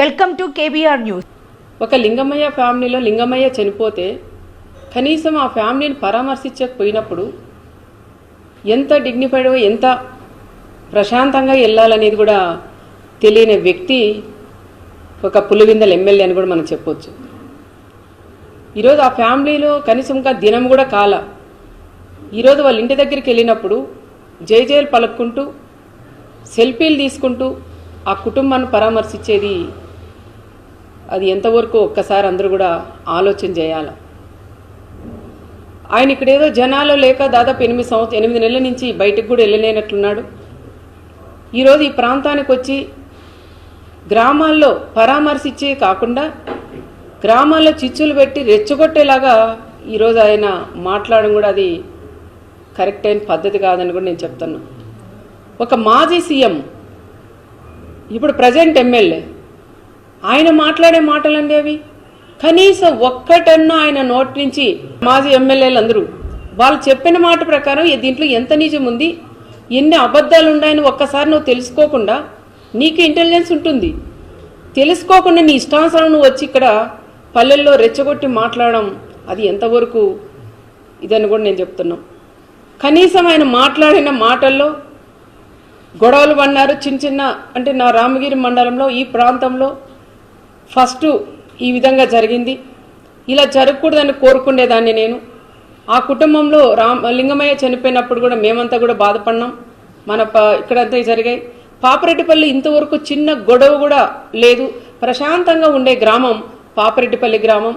Welcome to KBR news. ఒక లింగమయ్య ఫ్యామిలీలో లింగమయ్య చనిపోతే కనీసం ఆ ఫ్యామిలీని పరామర్శించకపోయినప్పుడు ఎంత డిగ్నిఫైడ్ ఎంత ప్రశాంతంగా వెళ్ళాలనేది కూడా తెలియని వ్యక్తి ఒక పులివిందల ఎమ్మెల్యే అని కూడా మనం చెప్పొచ్చు. ఈరోజు ఆ ఫ్యామిలీలో కనీసం ఇంకా దినం కూడా కాల. ఈరోజు వాళ్ళ ఇంటి దగ్గరికి వెళ్ళినప్పుడు జయజయలు పలుకుంటూ పలుక్కుంటూ సెల్ఫీలు తీసుకుంటూ ఆ కుటుంబాన్ని పరామర్శించేది అది ఎంతవరకు ఒక్కసారి అందరూ కూడా ఆలోచన చేయాలి. ఆయన ఇక్కడ ఏదో జనాలు లేక దాదాపు ఎనిమిది సంవత్సరం ఎనిమిది నెలల నుంచి బయటకు కూడా వెళ్ళలేనట్లున్నాడు. ఈరోజు ఈ ప్రాంతానికి వచ్చి గ్రామాల్లో పరామర్శించే కాకుండా గ్రామాల్లో చిచ్చులు పెట్టి రెచ్చగొట్టేలాగా ఈరోజు ఆయన మాట్లాడడం కూడా అది కరెక్ట్ అయిన పద్ధతి కాదని కూడా నేను చెప్తున్నా. ఒక మాజీ సీఎం ఇప్పుడు ప్రజెంట్ ఎమ్మెల్యే ఆయన మాట్లాడే మాటలండి అవి. కనీసం ఒక్కటన్నా ఆయన నోటి నుంచి మాజీ ఎమ్మెల్యేలు అందరూ వాళ్ళు చెప్పిన మాట ప్రకారం దీంట్లో ఎంత నిజం ఉంది ఎన్ని అబద్ధాలు ఉన్నాయని ఒక్కసారి నువ్వు తెలుసుకోకుండా నీకు ఇంటెలిజెన్స్ ఉంటుంది. తెలుసుకోకుండా నీ ఇష్టానుసారం నువ్వు వచ్చి ఇక్కడ పల్లెల్లో రెచ్చగొట్టి మాట్లాడడం అది ఎంతవరకు ఇదని కూడా నేను చెప్తున్నాం. కనీసం ఆయన మాట్లాడిన మాటల్లో గొడవలు పడినారు చిన్న చిన్న అంటే నా రామగిరి మండలంలో ఈ ప్రాంతంలో ఫస్ట్ ఈ విధంగా జరిగింది. ఇలా జరగకూడదని కోరుకునేదాన్ని నేను. ఆ కుటుంబంలో రామ్ లింగమయ్య చనిపోయినప్పుడు కూడా మేమంతా కూడా బాధపడినాం. మన ప ఇక్కడంతా జరిగాయి. పాపరెడ్డిపల్లి ఇంతవరకు చిన్న గొడవ కూడా లేదు. ప్రశాంతంగా ఉండే గ్రామం పాపరెడ్డిపల్లి గ్రామం.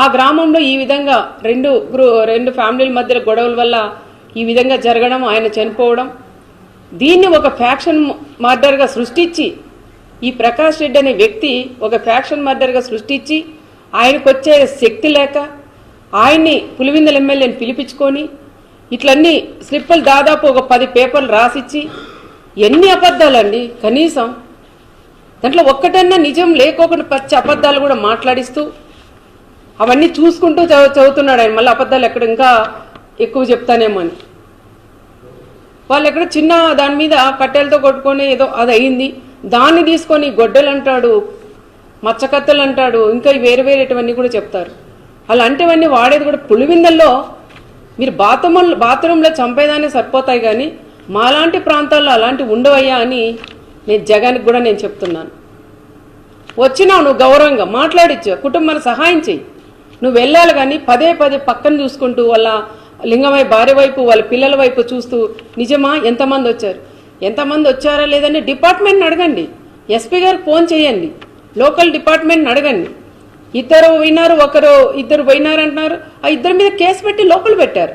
ఆ గ్రామంలో ఈ విధంగా రెండు గ్రూ రెండు ఫ్యామిలీల మధ్య గొడవల వల్ల ఈ విధంగా జరగడం ఆయన చనిపోవడం. దీన్ని ఒక ఫ్యాక్షన్ మర్డర్గా సృష్టించి ఈ ప్రకాష్ రెడ్డి అనే వ్యక్తి ఒక ఫ్యాక్షన్ మర్డర్గా సృష్టించి ఆయనకు వచ్చే శక్తి లేక ఆయన్ని పులివిందల ఎమ్మెల్యేని పిలిపించుకొని ఇట్లన్నీ స్లిప్పులు దాదాపు ఒక పది పేపర్లు రాసిచ్చి ఎన్ని అబద్ధాలండి? కనీసం దాంట్లో ఒక్కటన్నా నిజం లేకోకుండా పచ్చి అబద్ధాలు కూడా మాట్లాడిస్తూ అవన్నీ చూసుకుంటూ చదువు చదువుతున్నాడు ఆయన. మళ్ళీ అబద్ధాలు ఎక్కడ ఇంకా ఎక్కువ చెప్తానేమో అని. వాళ్ళు ఎక్కడ చిన్న దాని మీద కట్టెలతో కొట్టుకొని ఏదో అది అయింది దాన్ని తీసుకొని గొడ్డలు అంటాడు మచ్చకత్తలు అంటాడు ఇంకా వేరే వేరేటివన్నీ కూడా చెప్తారు. అలాంటివన్నీ వాడేది కూడా పులివిందల్లో. మీరు బాత్రూమ్ బాత్రూంలో చంపేదాన్ని సరిపోతాయి కానీ మాలాంటి ప్రాంతాల్లో అలాంటి ఉండవయ్యా అని నేను జగానికి కూడా నేను చెప్తున్నాను. వచ్చినావు నువ్వు గౌరవంగా మాట్లాడిచ్చు కుటుంబాన్ని సహాయం చెయ్యి. నువ్వు వెళ్ళాలి కానీ పదే పదే పక్కన చూసుకుంటూ వాళ్ళ లింగమై భార్య వైపు వాళ్ళ పిల్లల వైపు చూస్తూ నిజమా? ఎంతమంది వచ్చారు? ఎంతమంది వచ్చారా లేదని డిపార్ట్మెంట్ని అడగండి. ఎస్పీ గారు ఫోన్ చేయండి. లోకల్ డిపార్ట్మెంట్ని అడగండి. ఇద్దరు పోయినారు ఒకరు ఇద్దరు పోయినారు అంటున్నారు ఆ ఇద్దరి మీద కేసు పెట్టి లోపల పెట్టారు.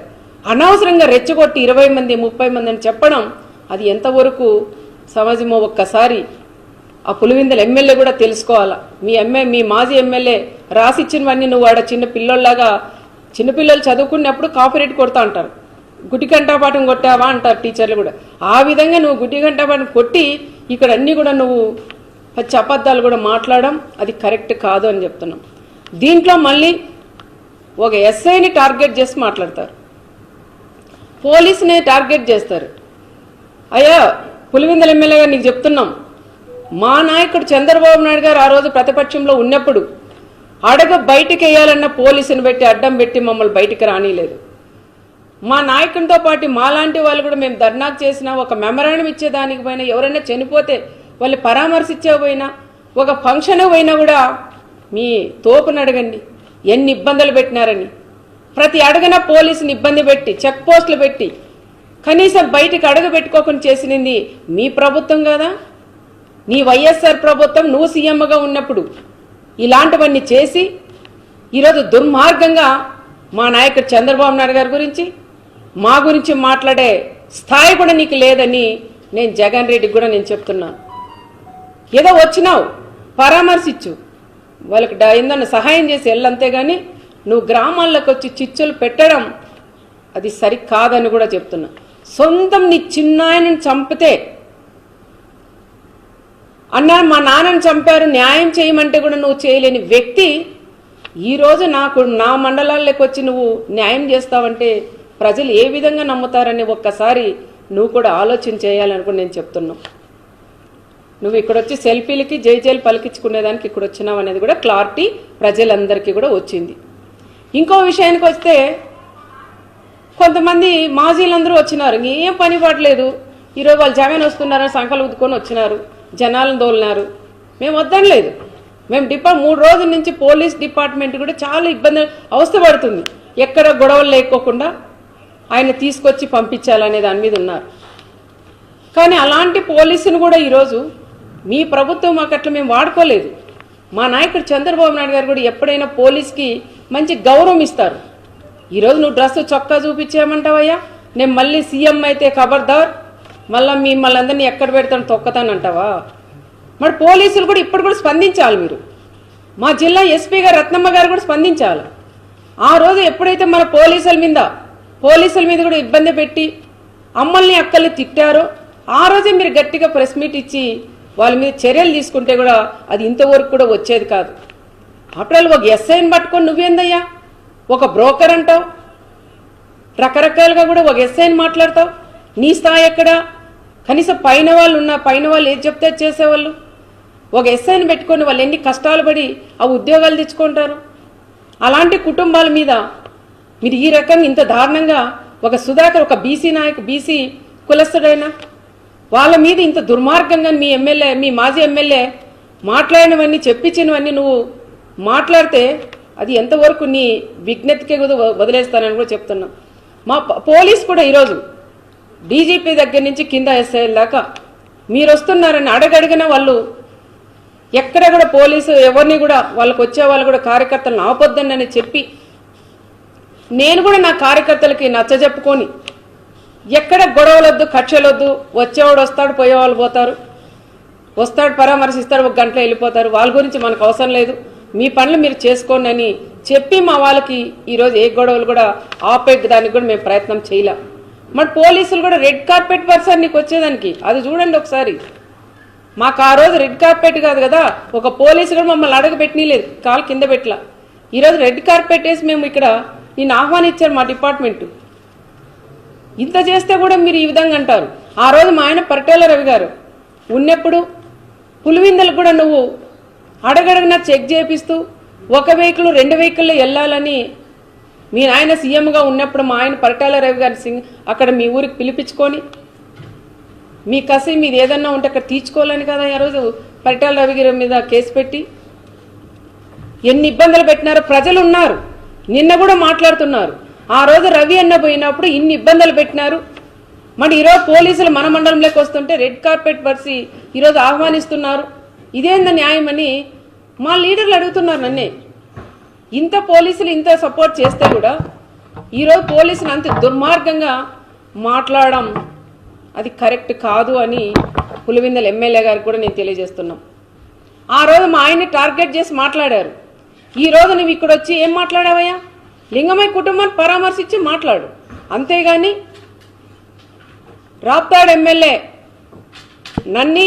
అనవసరంగా రెచ్చగొట్టి ఇరవై మంది ముప్పై మంది అని చెప్పడం అది ఎంతవరకు సమాజమో ఒక్కసారి ఆ పులివిందల ఎమ్మెల్యే కూడా తెలుసుకోవాలా. మీ ఎమ్మె మీ మాజీ ఎమ్మెల్యే రాసిచ్చినవన్నీ నువ్వు ఆడ చిన్న పిల్లోళ్ళలాగా చిన్నపిల్లలు చదువుకున్నప్పుడు కాపరేట్ కొడతా అంటారు. గుడ్డి కంటాపాఠం కొట్టావా అంటారు టీచర్లు కూడా. ఆ విధంగా నువ్వు గుడ్డి కంటాపాఠం కొట్టి ఇక్కడ అన్నీ కూడా నువ్వు పచ్చి అబద్ధాలు కూడా మాట్లాడడం అది కరెక్ట్ కాదు అని చెప్తున్నాం. దీంట్లో మళ్ళీ ఒక ఎస్ఐని టార్గెట్ చేసి మాట్లాడతారు. పోలీసుని టార్గెట్ చేస్తారు. అయ్యా పులివిందల ఎమ్మెల్యే గారు నీకు చెప్తున్నాం. మా నాయకుడు చంద్రబాబు నాయుడు గారు ఆ రోజు ప్రతిపక్షంలో ఉన్నప్పుడు అడగ బయటికి వేయాలన్న పోలీసుని పెట్టి అడ్డం పెట్టి మమ్మల్ని బయటికి రానిలేదు. మా నాయకునితో పాటు మాలాంటి వాళ్ళు కూడా మేము ధర్నాకు చేసినా ఒక మెమరాండం ఇచ్చేదానికి పోయినా ఎవరైనా చనిపోతే వాళ్ళు పరామర్శించకపోయినా ఒక ఫంక్షన్ పోయినా కూడా మీ తోపుని అడగండి. ఎన్ని ఇబ్బందులు పెట్టినారని. ప్రతి అడగన పోలీసుని ఇబ్బంది పెట్టి చెక్ పోస్టులు పెట్టి కనీసం బయటికి అడుగు పెట్టుకోకుండా చేసినది మీ ప్రభుత్వం కదా? నీ వైఎస్ఆర్ ప్రభుత్వం నువ్వు సీఎంగా ఉన్నప్పుడు ఇలాంటివన్నీ చేసి ఈరోజు దుర్మార్గంగా మా నాయకుడు చంద్రబాబు నాయుడు గారి గురించి మా గురించి మాట్లాడే స్థాయి కూడా నీకు లేదని నేను జగన్ రెడ్డికి కూడా నేను చెప్తున్నా. ఏదో వచ్చినావు పరామర్శించు. వాళ్ళకి డా- ఏందన్నా సహాయం చేసి వెళ్ళంతే కానీ నువ్వు గ్రామాల్లోకి వచ్చి చిచ్చులు పెట్టడం అది సరి కాదని కూడా చెప్తున్నా. సొంతం నీ చిన్నాయనని చంపితే అన్నారు మా నాన్నని చంపారు న్యాయం చేయమంటే కూడా నువ్వు చేయలేని వ్యక్తి ఈరోజు నాకు నా మండలాల్లోకి వచ్చి నువ్వు న్యాయం చేస్తావంటే ప్రజలు ఏ విధంగా నమ్ముతారని ఒక్కసారి నువ్వు కూడా ఆలోచన చేయాలని కూడా నేను చెప్తున్నాను. నువ్వు ఇక్కడ వచ్చి సెల్ఫీలకి జైజైలు పలికించుకునేదానికి ఇక్కడ వచ్చినావు అనేది కూడా క్లారిటీ ప్రజలందరికీ కూడా వచ్చింది. ఇంకో విషయానికి వస్తే కొంతమంది మాజీలందరూ వచ్చినారు. ఏం పని పడలేదు. ఈరోజు వాళ్ళు జగన్ వస్తున్నారని సంకలు ఉద్దుకొని వచ్చినారు. జనాలను దోలినారు మేము వద్దనలేదు. మేము డిపా మూడు రోజుల నుంచి పోలీస్ డిపార్ట్మెంట్ కూడా చాలా ఇబ్బంది అవస్థ పడుతుంది. ఎక్కడ గొడవలు లేకోకుండా ఆయన తీసుకొచ్చి పంపించాలనే దాని మీద ఉన్నారు. కానీ అలాంటి పోలీసును కూడా ఈరోజు మీ ప్రభుత్వం మాకు అట్లా మేము వాడుకోలేదు. మా నాయకుడు చంద్రబాబు నాయుడు గారు కూడా ఎప్పుడైనా పోలీస్కి మంచి గౌరవం ఇస్తారు. ఈరోజు నువ్వు డ్రెస్ చొక్కా చూపించేయమంటావయ్యా? నేను మళ్ళీ సీఎం అయితే ఖబర్దార్ మళ్ళీ మిమ్మల్ని అందరినీ ఎక్కడ పెడతాను తొక్కతానంటావా మరి పోలీసులు కూడా ఇప్పుడు కూడా స్పందించాలి మీరు. మా జిల్లా ఎస్పీ గారు రత్నమ్మ గారు కూడా స్పందించాలి. ఆ రోజు ఎప్పుడైతే మన పోలీసుల మీద పోలీసుల మీద కూడా ఇబ్బంది పెట్టి అమ్మల్ని అక్కల్ని తిట్టారో. ఆ రోజే మీరు గట్టిగా ప్రెస్ మీట్ ఇచ్చి వాళ్ళ మీద చర్యలు తీసుకుంటే కూడా అది ఇంతవరకు కూడా వచ్చేది కాదు. ఆఫ్టర్ ఒక ఎస్ఐని పట్టుకొని నువ్వేందయ్యా? ఒక బ్రోకర్ అంటావు. రకరకాలుగా కూడా ఒక ఎస్ఐని మాట్లాడతావు. నీ స్థాయి ఎక్కడ? కనీసం పైన వాళ్ళు ఉన్న పైన వాళ్ళు ఏది చెప్తే చేసేవాళ్ళు. ఒక ఎస్ఐని పెట్టుకొని వాళ్ళు ఎన్ని కష్టాలు పడి ఆ ఉద్యోగాలు తెచ్చుకుంటారు. అలాంటి కుటుంబాల మీద మీరు ఈ రకంగా ఇంత దారుణంగా ఒక సుధాకర్ ఒక బీసీ నాయకు బీసీ కులస్తుడైన వాళ్ళ మీద ఇంత దుర్మార్గంగా మీ ఎమ్మెల్యే మీ మాజీ ఎమ్మెల్యే మాట్లాడినవన్నీ చెప్పించినవన్నీ నువ్వు మాట్లాడితే అది ఎంతవరకు నీ విజ్ఞతకే వ- వదిలేస్తానని కూడా చెప్తున్నా. మా పోలీస్ కూడా ఈరోజు డీజీపీ దగ్గర నుంచి కింద ఎస్ఐల దాకా మీరు వస్తున్నారని అడగడిగిన వాళ్ళు ఎక్కడ కూడా పోలీసు ఎవరిని కూడా వాళ్ళకి వచ్చే వాళ్ళు కూడా కార్యకర్తలను ఆపొద్దని చెప్పి నేను కూడా నా కార్యకర్తలకి నచ్చజెప్పుకొని ఎక్కడ గొడవలొద్దు కక్షలొద్దు వచ్చేవాడు వస్తాడు పోయేవాళ్ళు పోతారు. వస్తాడు పరామర్శిస్తాడు ఒక గంటలో వెళ్ళిపోతారు. వాళ్ళ గురించి మనకు అవసరం లేదు. మీ పనులు మీరు చేసుకోండి అని చెప్పి మా వాళ్ళకి ఈరోజు ఏ గొడవలు కూడా ఆపే దానికి కూడా మేము ప్రయత్నం చేయలే. మరి పోలీసులు కూడా రెడ్ కార్పెట్ పర్సన్ నీకు వచ్చేదానికి? అది చూడండి ఒకసారి. మాకు ఆ రోజు రెడ్ కార్పెట్ కాదు కదా ఒక పోలీసు కూడా మమ్మల్ని అడగబెట్టనీలేదు కాలు కింద పెట్టలా. ఈరోజు రెడ్ కార్పెట్ వేసి మేము ఇక్కడ నేను ఆహ్వానించారు మా డిపార్ట్మెంట్. ఇంత చేస్తే కూడా మీరు ఈ విధంగా అంటారు. ఆ రోజు మా ఆయన పరిటేల రవి గారు. ఉన్నప్పుడు పులివిందలు కూడా నువ్వు అడగడగన చెక్ చేపిస్తూ ఒక వెహికల్ రెండు వెహికల్లో వెళ్ళాలని మీ ఆయన సీఎంగా ఉన్నప్పుడు మా ఆయన పరటాల రవి గారి సింగ్ అక్కడ మీ ఊరికి పిలిపించుకొని మీ కసి మీది ఏదన్నా ఉంటే అక్కడ తీర్చుకోవాలని కదా ఆ రోజు పరిటాల రవి గారి మీద కేసు పెట్టి. ఎన్ని ఇబ్బందులు పెట్టినారో ప్రజలు ఉన్నారు నిన్న కూడా మాట్లాడుతున్నారు. ఆ రోజు రవి అన్న పోయినప్పుడు ఇన్ని ఇబ్బందులు పెట్టినారు. మరి ఈరోజు పోలీసులు మన మండలంలోకి వస్తుంటే రెడ్ కార్పెట్ పరిచి ఈరోజు ఆహ్వానిస్తున్నారు. ఇదేంద న్యాయమని మా లీడర్లు అడుగుతున్నారు నన్నే. ఇంత పోలీసులు ఇంత సపోర్ట్ చేస్తే కూడా ఈరోజు పోలీసులు అంత దుర్మార్గంగా మాట్లాడడం అది కరెక్ట్ కాదు అని పులివిందల ఎమ్మెల్యే గారికి కూడా నేను తెలియజేస్తున్నాం. ఆ రోజు మా ఆయన్ని టార్గెట్ చేసి మాట్లాడారు. ఈ రోజు నువ్వు ఇక్కడ వచ్చి ఏం మాట్లాడావయ్యా? లింగమయ్య కుటుంబాన్ని పరామర్శించి మాట్లాడు. అంతేగాని రాప్తాడు ఎమ్మెల్యే నన్ని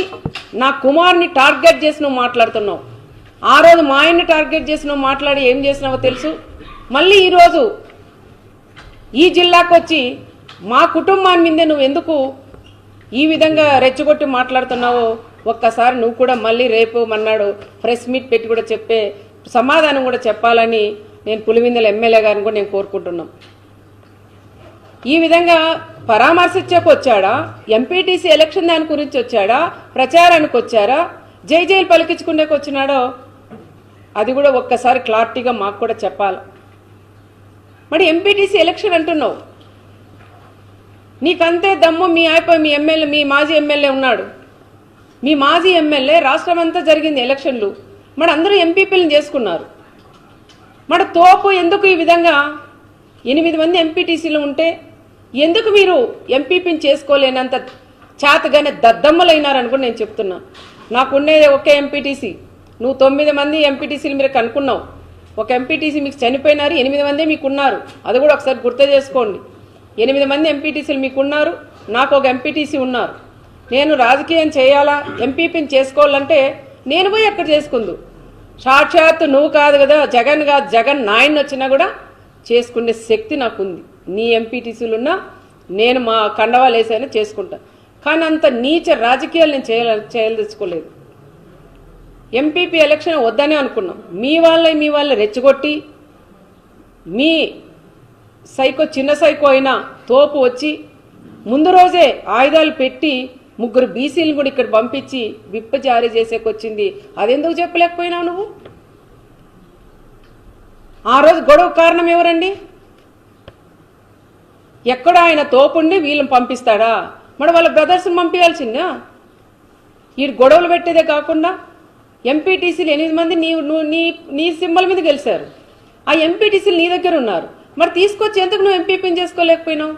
నా కుమార్ని టార్గెట్ చేసి నువ్వు మాట్లాడుతున్నావు. ఆ రోజు మా ఆయన్ని టార్గెట్ చేసి నువ్వు మాట్లాడి ఏం చేసినావో తెలుసు? మళ్ళీ ఈరోజు ఈ జిల్లాకు వచ్చి మా కుటుంబాన్ని మీదే నువ్వు ఎందుకు ఈ విధంగా రెచ్చగొట్టి మాట్లాడుతున్నావో ఒక్కసారి నువ్వు కూడా మళ్ళీ రేపు మన్నాడు ప్రెస్ మీట్ పెట్టి కూడా చెప్పే సమాధానం కూడా చెప్పాలని నేను పులివిందల ఎమ్మెల్యే గారిని కూడా నేను కోరుకుంటున్నాం. ఈ విధంగా పరామర్శించకు వచ్చాడా? ఎంపీటీసీ ఎలక్షన్ దాని గురించి వచ్చాడా? ప్రచారానికి వచ్చారా? జై జైలు పలికించుకునేకి వచ్చినాడో? అది కూడా ఒక్కసారి క్లారిటీగా మాకు కూడా చెప్పాలి. మరి ఎంపీటీసీ ఎలక్షన్ అంటున్నావు. నీకంతే దమ్ము మీ అయిపోయి మీ ఎమ్మెల్యే మీ మాజీ ఎమ్మెల్యే ఉన్నాడు. మీ మాజీ ఎమ్మెల్యే రాష్ట్రం అంతా జరిగింది ఎలక్షన్లు. మరి అందరూ ఎంపీపీలను చేసుకున్నారు. మరి తోపు ఎందుకు ఈ విధంగా ఎనిమిది మంది ఎంపీటీసీలు ఉంటే ఎందుకు మీరు ఎంపీపీని చేసుకోలేనంత చేతగానే దద్దమ్మలైనారని కూడా నేను చెప్తున్నా. ఉండేది ఒకే ఎంపీటీసీ నువ్వు తొమ్మిది మంది ఎంపీటీసీలు మీరు కనుక్కున్నావు. ఒక ఎంపీటీసీ మీకు చనిపోయినారు ఎనిమిది మంది మీకు ఉన్నారు అది కూడా ఒకసారి గుర్తు చేసుకోండి. ఎనిమిది మంది ఎంపీటీసీలు మీకు ఉన్నారు నాకు ఒక ఎంపీటీసీ ఉన్నారు. నేను రాజకీయం చేయాలా? ఎంపీపీని చేసుకోవాలంటే నేను పోయి అక్కడ చేసుకుందు. సాక్షాత్తు నువ్వు కాదు కదా జగన్ కాదు జగన్ నాయన వచ్చినా కూడా చేసుకునే శక్తి నాకుంది. నీ ఎంపీటీసీలు ఉన్నా నేను మా కండవాలు వేసైనా చేసుకుంటా. కానీ అంత నీచ రాజకీయాలు నేను చేయాల చేయదలుచుకోలేదు ఎంపీపీ ఎలక్షన్ వద్దనే అనుకున్నాం. మీ వాళ్ళే మీ వాళ్ళ రెచ్చగొట్టి మీ సైకో చిన్న సైకో అయినా తోపు వచ్చి ముందు రోజే ఆయుధాలు పెట్టి ముగ్గురు బీసీలు కూడా ఇక్కడ పంపించి విప్ప జారీ చేసేకొచ్చింది. అదెందుకు చెప్పలేకపోయినావు నువ్వు? ఆ రోజు గొడవ కారణం ఎవరండి? ఎక్కడ ఆయన తోపుండి వీళ్ళని పంపిస్తాడా? మరి వాళ్ళ బ్రదర్స్ని పంపించాల్సిందా? ఈ గొడవలు పెట్టేదే కాకుండా ఎంపీటీసీలు ఎనిమిది మంది నీ నువ్వు నీ నీ సింబల్ మీద గెలిచారు. ఆ ఎంపీటీసీలు నీ దగ్గర ఉన్నారు. మరి తీసుకొచ్చి ఎందుకు నువ్వు ఎంపీపీని చేసుకోలేకపోయినావు?